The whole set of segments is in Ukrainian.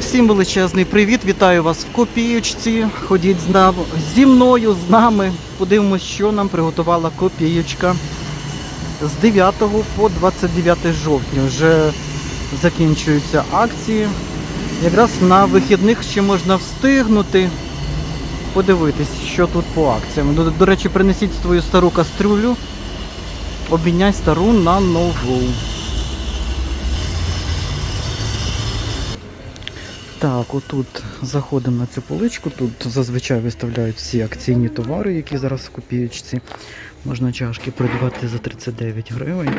Всім величезний привіт! Вітаю вас в копіючці. Ходіть з нами зі мною, з нами. Подивимось, що нам приготувала копіючка з 9 по 29 жовтня. Вже закінчуються акції. Якраз на вихідних ще можна встигнути подивитись, що тут по акціям. До, до речі, принесіть свою стару кастрюлю, обміняй стару на нову. Так, отут заходимо на цю поличку. Тут зазвичай виставляють всі акційні товари, які зараз в копієчці. Можна чашки придбати за 39 гривень.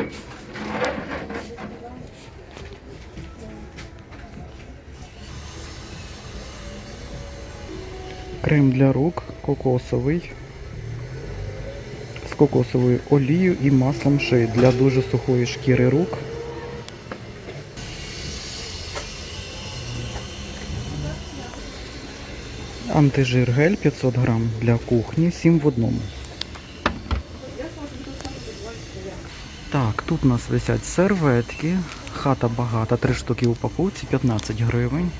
Крем для рук кокосовий. З кокосовою олією і маслом ши для дуже сухої шкіри рук. Антижир гель 500 грам для кухні, 7 в одному. Так, тут у нас висять серветки. Хата багата, 3 штуки в упаковці, 15 гривень.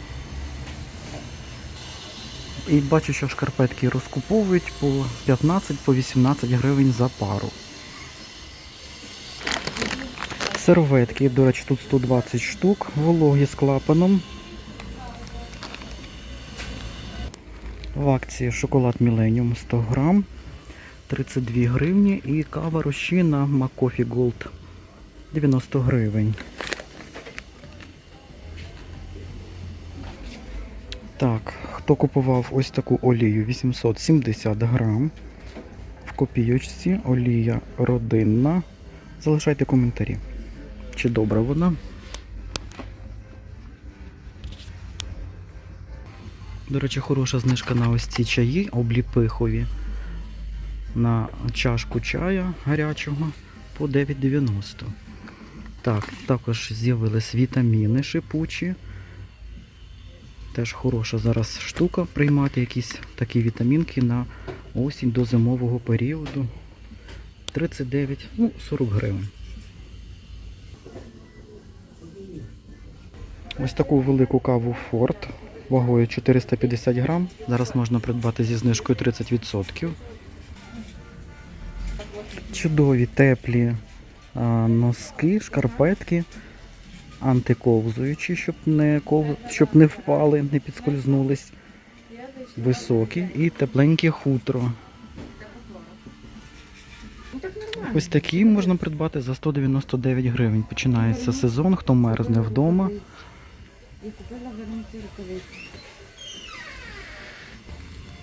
І бачу, що шкарпетки розкуповують по 15 по 18 гривень за пару. Серветки, до речі, тут 120 штук, вологі з клапаном. В акції шоколад Millennium 100 грам, 32 гривні і кава розчина McCoffee Gold 90 гривень. Так, хто купував ось таку олію 870 грам. В копійочці олія родинна. Залишайте коментарі. Чи добра вона? До речі, хороша знижка на ось ці чаї обліпихові. На чашку чая гарячого по 9,90. Так, також з'явились вітаміни шипучі. Теж хороша зараз штука приймати якісь такі вітамінки на осінь до зимового періоду. 39, ну, 40 гривень. Ось таку велику каву Форд вагою 450 грам. Зараз можна придбати зі знижкою 30%. Чудові теплі носки, шкарпетки, антиковзуючі, щоб не, ков... щоб не впали, не підскользнулись. Високі і тепленьке хутро. Ось такі можна придбати за 199 гривень. Починається сезон, хто мерзне вдома. І купила вернути рукавиці.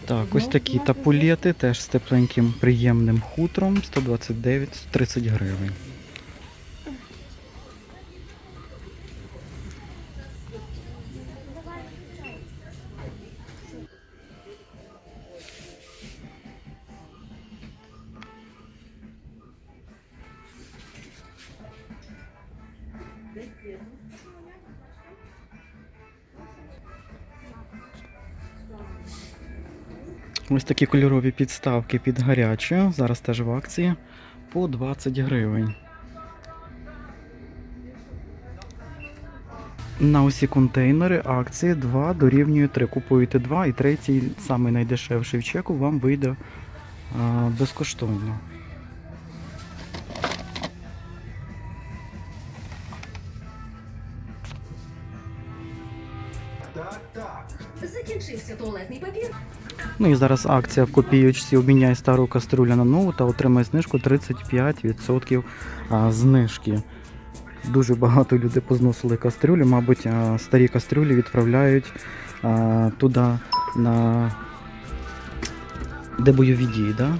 Так, ось такі тапулети теж з тепленьким приємним хутром 129 30 гривень. Ось такі кольорові підставки під гаряче. Зараз теж в акції по 20 гривень. На усі контейнери акції 2 дорівнює 3. Купуєте 2 і третій, найдешевший в чеку, вам вийде а, безкоштовно. Ну і зараз акція в копійочці обміняй стару каструлю на нову та отримай знижку 35% знижки. Дуже багато людей позносили кастрюлі. Мабуть, старі кастрюлі відправляють туди на де бойові дії, да?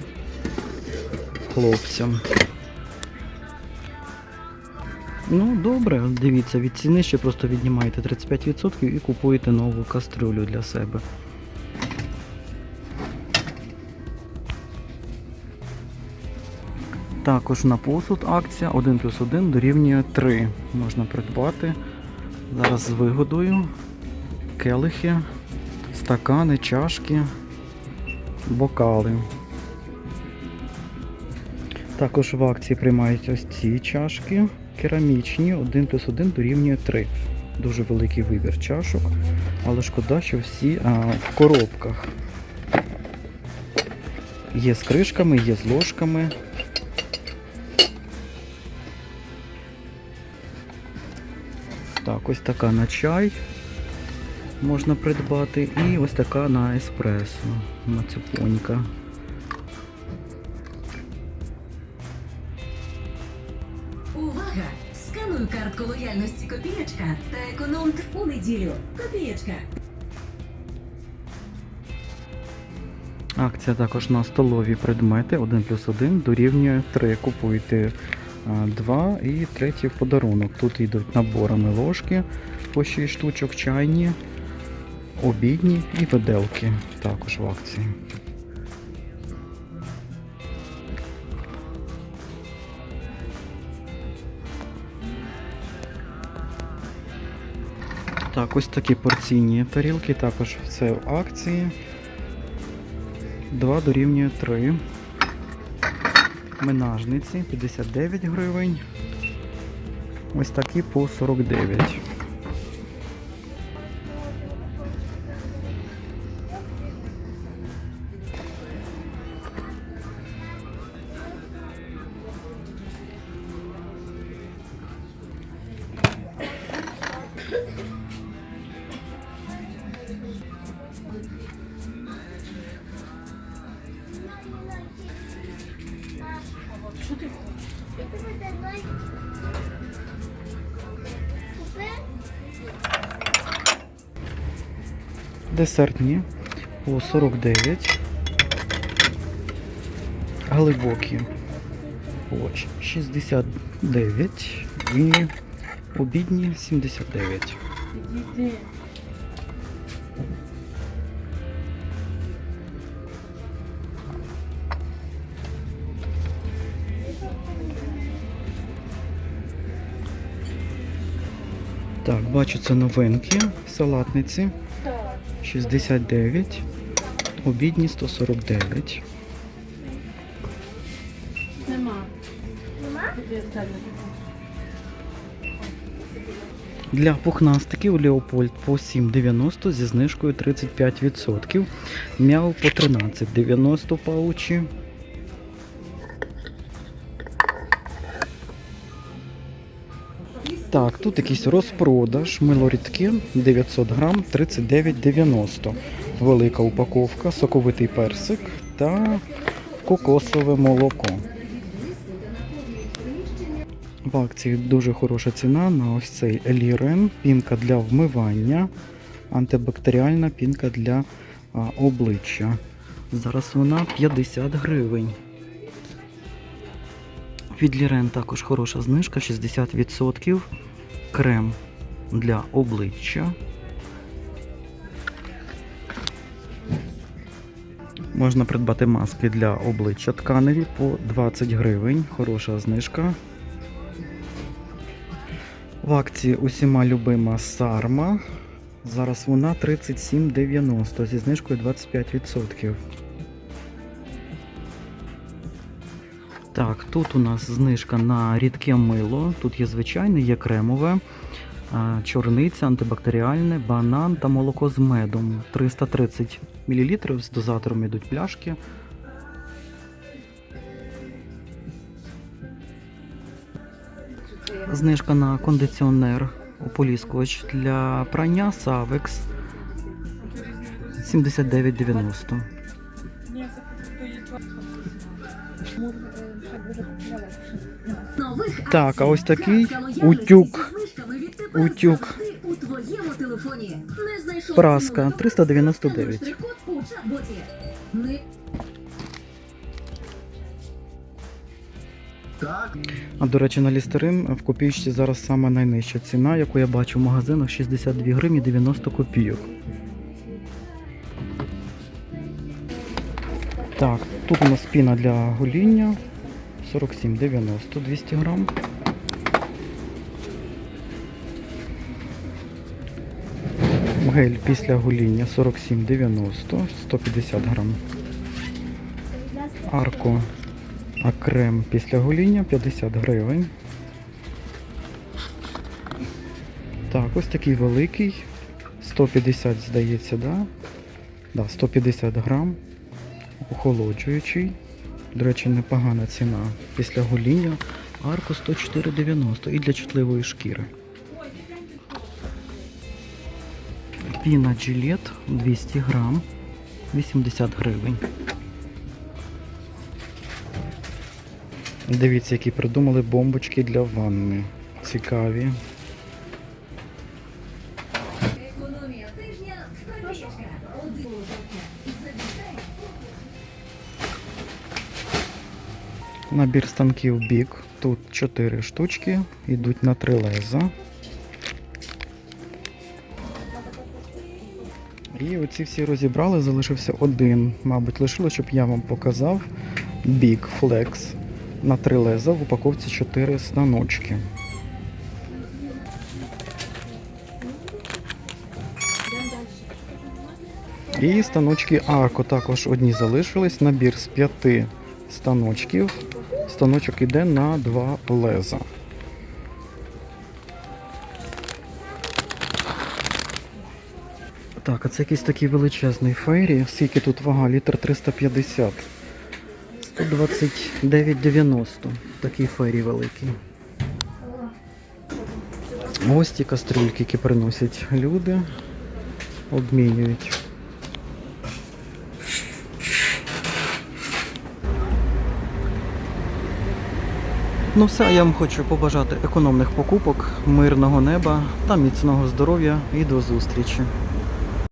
хлопцям. Ну, добре, дивіться, від ціни ще просто віднімаєте 35% і купуєте нову кастрюлю для себе. Також на посуд акція 1 плюс 1 дорівнює 3. Можна придбати. Зараз з вигодою. Келихи, стакани, чашки, бокали. Також в акції приймають ось ці чашки керамічні, 1 плюс 1 дорівнює 3. Дуже великий вибір чашок, але шкода, що всі а, в коробках. Є з кришками, є з ложками. Так, ось така на чай можна придбати. І ось така на еспресо. Мацюпонька. Увага! Скануй картку лояльності Копієчка та економ у неділю. Копієчка. Акція також на столові предмети 1 плюс 1 дорівнює 3. Купуйте 2 і третій в подарунок. Тут йдуть наборами ложки по 6 штучок, чайні, обідні і виделки також в акції. Так, ось такі порційні тарілки, також це в акції. 2 дорівнює 3. Менажниці 59 гривень. Ось такі по 49. Десертні по 49. Глибокі по 69 і обідні 79. Підійди. Бачу, це новинки. Салатниці 69. Обідні 149. Нема. Для пухнастиків Леопольд по 7,90 зі знижкою 35%. Мяу по 13,90 паучі. Так, тут якийсь розпродаж. Мило рідке 900 грам 39,90. Велика упаковка, соковитий персик та кокосове молоко. В акції дуже хороша ціна на ось цей Елірен. Пінка для вмивання, антибактеріальна пінка для а, обличчя. Зараз вона 50 гривень. Від Лірен також хороша знижка 60%. Крем для обличчя. Можна придбати маски для обличчя тканеві по 20 гривень. Хороша знижка. В акції усіма любима сарма. Зараз вона 37,90 зі знижкою 25%. Так, тут у нас знижка на рідке мило. Тут є звичайне, є кремове, чорниця, антибактеріальне, банан та молоко з медом. 330 мл з дозатором йдуть пляшки. Знижка на кондиціонер ополіскувач для прання Savex 79,90. Так, а ось такий утюг. Утюг. Праска, 399. Скануй штрих-код у чат-боті. Не А до речі, на лістерин в копійці зараз саме найнижча ціна, яку я бачу в магазинах 62 гривні 90 копійок. Так, тут у нас піна для гоління 47,90 200 грам. Гель після гоління 47,90 150 грам. Арко а крем після гоління 50 гривень. Так, ось такий великий. 150, здається, да? Да, 150 грам. Охолоджуючий. До речі, непогана ціна після гоління. Арко 104,90 і для чутливої шкіри. Піна джилет 200 грам, 80 гривень. Дивіться, які придумали бомбочки для ванни. Цікаві. Набір станків бік. Тут 4 штучки, йдуть на 3 леза. І оці всі розібрали, залишився один. Мабуть, лишило, щоб я вам показав. Big Flex на 3 леза в упаковці 4 станочки. І станочки Арко також одні залишились. Набір з 5 станочків. Станочок іде на 2 леза. Так, а це якийсь такий величезний фейрі. Скільки тут вага? Літр 350. 129,90. Такий фейрі великий. Ось ті кастрюльки, які приносять люди, обмінюють. Ну все, я вам хочу побажати економних покупок, мирного неба та міцного здоров'я і до зустрічі.